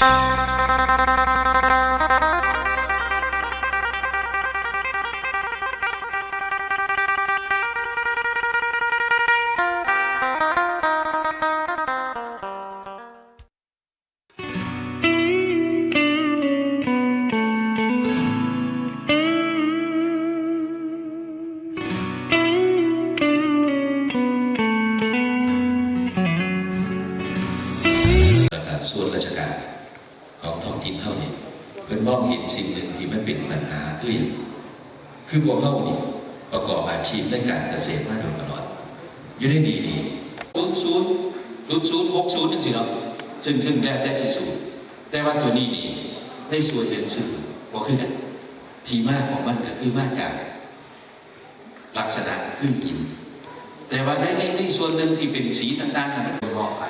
Gracias. มองเห็นสิ่งหนึ่งที่มันเป็นปัญหาคืออย่คือพวกเขานี่ประกอบอาชีพในการเกษตรมาโดยตลอด อยู่ในนี้นี่ศูนย์ศูนย์ศูนย์ศูนย์หกศูนย์นี่สิเนาะซึ่งซึ่งแรกได้ที่ศูนย์แต่ว่าตัวนี้นี่ในส่วนเด่นสื่อบอกคือกันทีมากของมันก็คือมาจากลักษณะคือหิน แต่ว่าในในในส่วนหนึ่งที่เป็นสีต่างๆนั้นมันเป็นบอกไป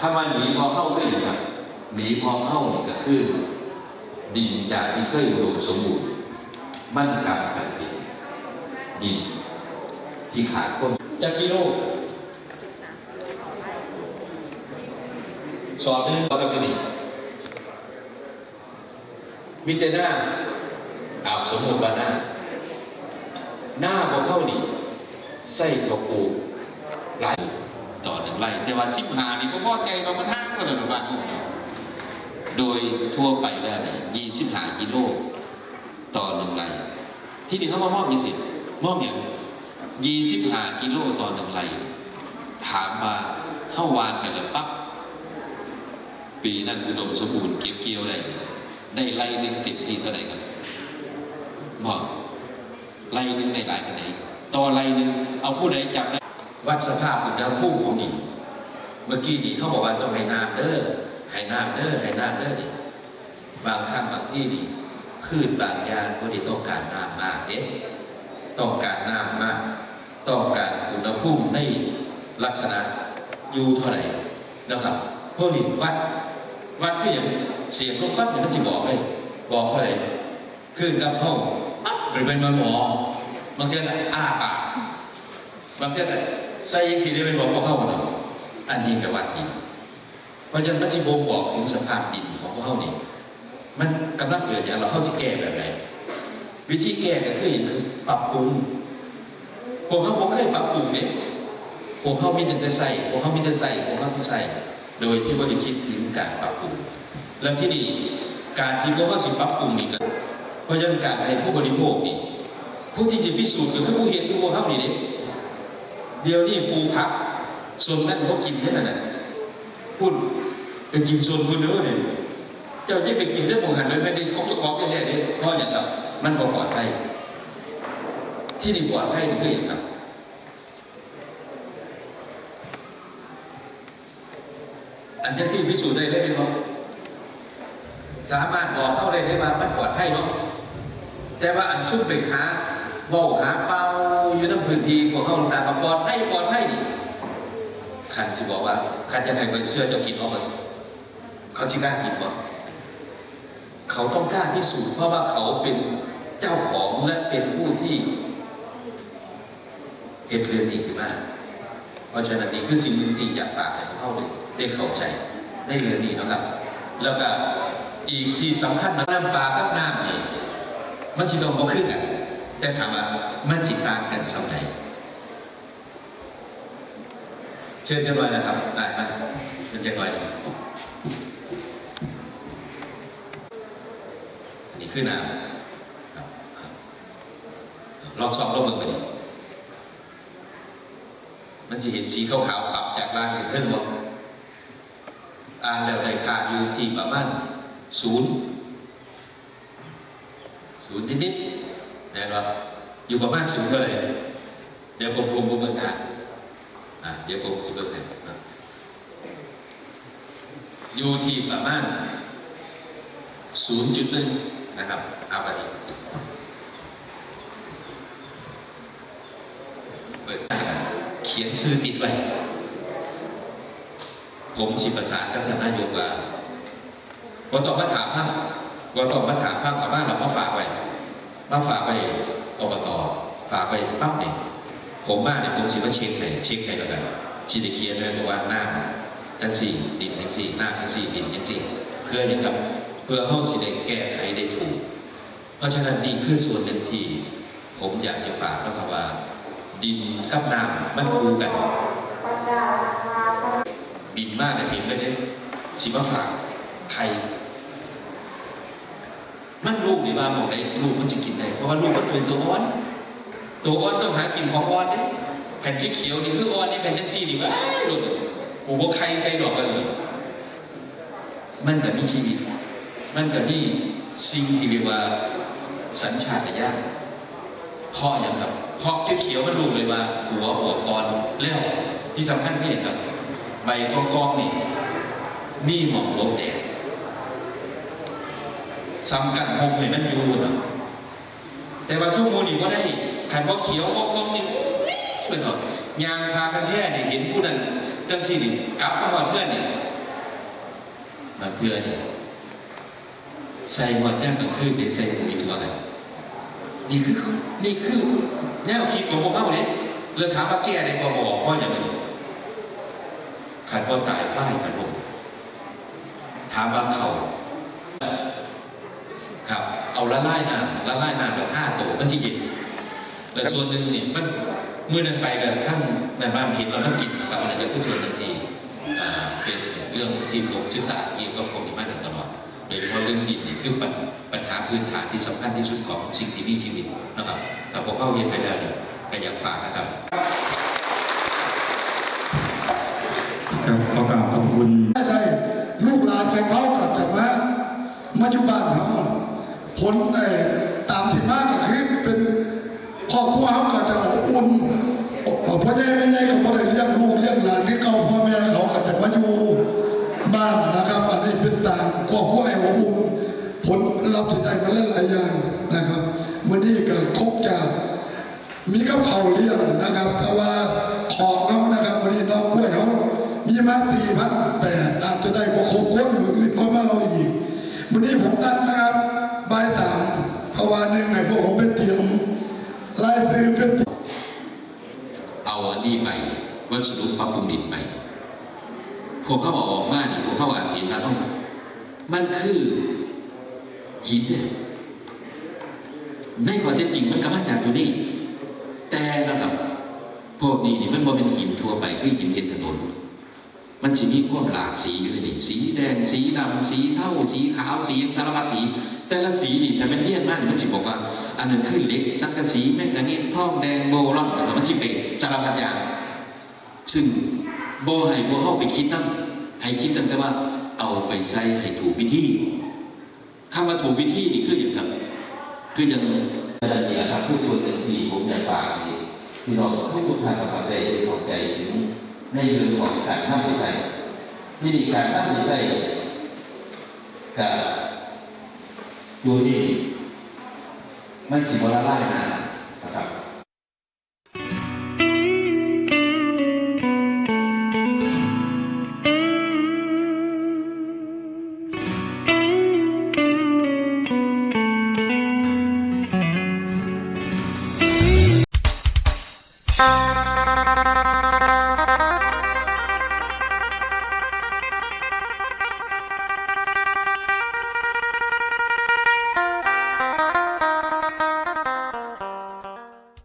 คำว่าหนีพอเข้าไม่ครับหนีพอเข้าก็คือ ดินจากที่เคยอุดมสมบูรณ์มันกลับกลายเป็นดินที่ขาดคนจากกิโลสอบนี่เราเป็นนี่มิเตหน้าอาบสมมุติว่าหน้า หน้าของเข้านี่ใส่กระปูหลายต่อหนึ่งไร่แต่ว่าสิบหานี่ก็พอใจเรามันห้างก็เลยบ้าณนเรา โดยทั่วไปแล้ยี่สิบหากิโลต่อหนึ่งไร่ที่นี่เขามามอบยังสิมอบอย่างยี่สิบหากิโลต่อหนึ่งไร่ถามมาเข้าวานกันแล้วปั๊บปีนั้นอุดมสมบูรณ์เก็บเกี่ยวอะไรได้ไร่หนึ่งต็มที่เท่าไหร่กันบอกไร่หนึ่งได้หลายขนาไหนต่อไร่หนึ่งเอาผู้ใดจับได้วัดสภาพอุณหภูมิของดินเมื่อกี้นี่เขาบอกว่าต้องให้น้ำเด้อ ให้น้ำเด้อให้น้ำเด้อนี่บางครั้งบางที่นี่พืชบางอย่างก็ได้ต้องการน้ำมากเด็ต้องการน้ำมาก ต้องการอุณหภูมิในลักษณะอยู่เท่าไหร่นะครับพวกนี้วัดวัดก็อย่างเสียงลมปั๊บมันก็จะบอกเลย บอกเท่าไหร่คือกับห้องปั๊บหรือเป็นมาหมอบางทีก็อ้าปากบางทีก็ใส่ยังสีได้เป็นบอกพวกเข้าหมดเลยอันนี้กับวัดนี้ ราะฉะนั้นมันจะบ่งบอกถึงสภาพดินของพวกเขานี่มันกำลังเกิดอย่างเราเข้าจะแก้แบบไหนวิธีแก้ก็คืออย่างคือปรับปรุงพวกเขาบอกเคยปรับปรุงเนี่ยพวกเขามีแต่ใส่พวกเขามีแต่ใส่พวกเขาที่ใส่โดยที่ว่าได้คิดถึงการปรับปรุงแล้วที่นี่การที่พวกเขาสิปรับปรุงนี่ก็เพราะฉะนั้นการให้ผู้บริโภคนี่ผู้ที่จะพิสูจน์ก็คือผู้เห็นคือพวกเขานี่เนี่ยเดี๋ยวนี้ปูพักส่วนนั้นเขากินแค่นั้นพูด ไปกินส่วนคุณเนื้อเนี่ยเจ้าที่ไปกินได้หมดหันเลยไม่ได้ของเจ้าของแค่นี้เพราะอย่างไรมันบ่ปลอดภัยที่นี่ปลอดภัยคืออย่างไรอันที่ที่พิสูจน์ได้ได้เป็นว่าสามารถบอกเข้าได้ได้ว่ามันปลอดภัยเนาะแต่ว่าอันซุ่มไปหาเว่าหาเป้าอยู่ในพื้นที่ของเขาต่างๆมปลอดให้ปลอดให้นี่ขันสิบอกว่าขันจะให้ไปเสื้อเจ้ากินเอามัน เขาชิกล้ากินบ่เขาต้องกล้าพิสูจน์เพราะว่าเขาเป็นเจ้าของและเป็นผู้ที่เหตุเรื่องนี้ขึ้นมาเพราะฉะนั้นนี่คือสิ่งหนึ่งที่อยากฝากให้เขาเลยได้เข้าใจในเรื่องนี้นะครับ แล้วก็อีกที่สำคัญนะน้ำปลากับน้ำนี่มันสิต้องบ่คือกันแต่ถามว่ามันสิต่างกันสำไหนเชิญกันหน่อยนะครับได้ไหมเชิญกันหน่อย อันนี้คือน้ำครับครับลองสอบลองมือไปมันจะเห็นสีขาวๆปรับจากล่างเห็นขึ้นบ่อ่านแล้วได้ค่าอยู่ที่ประมาณศูนย์ศูนย์นิดๆนะครับอยู่ประมาณศูนย์เท่าไรเดี๋ยวผมรวมประเมินค่าอะเดี๋ยวผมจะเบิกให้นอยู่ที่ประมาณศูนย์จุดหนึ่ง นะครับเอาไปดีเปิดหน้ากันเขียนซื้อติดไว้ผมสิประสานกับท่านนายกว่าว่าต้องมาถามท่านว่าต้องมาถามท่านกับบ้านเรามาฝากไว้มาฝากไปอบตฝากไปปั๊บเนี่ยผมมานเนี่ยผมสิมาเช็คให้เช็คให้แล้วกันชีดิเคียนเลยบอกว่าหน้าจังสี่ดินจังสี่หน้าจังสี่ดินจังสี่เพื่ออย่างกับ เพื่อเฮาสิได้แก้ไขได้ถูก เพราะฉะนั้นนี่คือส่วนหนึ่งที่ผมอยากจะฝากนะครับว่า ดินกับน้ำมันคู่กัน บินมากเลยบินไปเลยสิมาฝากใครมันลูกนี่ว่าบอกได้ลูกมันจะกินได้เพราะว่าลูกมันเป็นตัวอ่อน ตัวอ่อนต้องหากินของอ่อนเนี่ยแผ่นที่เขียวนี่คืออ่อนนี่แผ่นจังซี่นี่ว่าลูกโอ้โหใครใส่ดอกกันเลยมันก็มีชีวิต มันก็มีสิ่งที่เรียกว่าสัญชาตญาณพราะอย่างครับเพราะเขียวๆมันรู้เลยว่า หัวหัวอ่อนแล้วที่สำคัญที่เห็นครับ ใบกองๆนี่มีหมองลบแดดซ้ำกันหงให้มันอยู่นะแต่ว่าช่วงโมนี่ก็ได้ขันว่าเขียวว่ากองนี่ไปก่อยางพากันแท้เนี่ยเห็นผู้นั้นจังสี่นี่กลับมาหอดเพื่อนนี่มาเพื่อนนี่ ใส่หอดแก้มมันขึ้นในใส่ปุ๋ยตัวอะไรนี่คือนี่คือแนวคิดของพวกเขาเนี่ยเลยถามว่าแก้ได้พอบอกว่าอย่างไรขันว่าตายฝ้ายกันลงถามว่าเขาครับ เอาละลายน้ำละลายน้ำแบบห้าตัวมันที่เย็นแต่ส่วนหนึ่งเนี่ยมันเมื่อนั้นไปกับท่านแม่บ้านเห็นเราต้องกินกับอะไรก็คือส่วนหนึ่งที่เป็นเรื่องที่ผมศึกษาเกี่ยวกับ เฉพาะเรื่องดินเนี่ยคือปัญปัญหาพื้นฐานที่สำคัญที่สุดของสิ่งที่มีชีวิตนะครับแต่พอเข้าเย็นไปแล้วเนี่ยก็อยากฝากนะครับครับขอกราบขอบคุณได้ลูกหลานของเขากลับจากมามาอยู่บ้านเขาผลไอ้ตามที่มาก็คือเป็นครอบครัวเขาก็จะอบอุ่นอบพ่อแม่ไม่ใช่ก็บ่ได้เลี้ยงลูกเลี้ยงหลาน บ้านนะครับ อันนี้เป็นต่างครอบครัวไอ้อบอุ่นผลลัพธ์สิ่งใดมันหลายอย่างนะครับวันนี้ก็คงจะมีกับเขาวเลี้ยงนะครับแต่ว่าของเขานะครับวันนี้น้องกล้วยเขามีมาสี่พันแปดอาจจะได้กว่าครบคนหรืออื่นก็มาเอาอีกวันนี้ผมตั้งนะครับบายตามเพราะว่าหนึ่งไอ้พวกผมเป็นเตียมลายตือเป็นเอาอันนี้ไปวัสดุปรับปรุงดินไป พวกเขาบอกออกมาเนี่ยพวกเขาอาจเห็นะต้องมันคือหินเนี่ยในความจริงมันก็มาจากตัวนี้ แต่นะครับพวกนี้นี่มันบ่เป็นหินทั่วไปคือหินเห็นถนน มันจะมีความหลากสีอยู่นี่สีแดงสีดำสีเทาสีขาวสีสารพัดสี แต่ละสีนี่แต่มันเลี่ยนมากนี่มันสิบอกว่า อันนั้นคือเหล็กสังกะสีแมงกานีสทองแดงโบลอนมันสิเป็นสารพัดอย่างซึ่ง บ่ให้โบเข้าไปคิดนั่ให้คิดตั้งแต่ว่า เอาไปใส่ให้ถูกวิธีคำว่าถูกวิธีนี่คืออย่างครับคืออย่างนั่นเองนะครับคือส่วนหนึ่งที่ผมอยากฝากนี่พี่น้องทุกทุกท่านกับใจของใจถึงในเรื่องของการนำไปใส่วิธีการนำไปใส่กับดูดีมันสิบละลายนะนะครับ Gracias.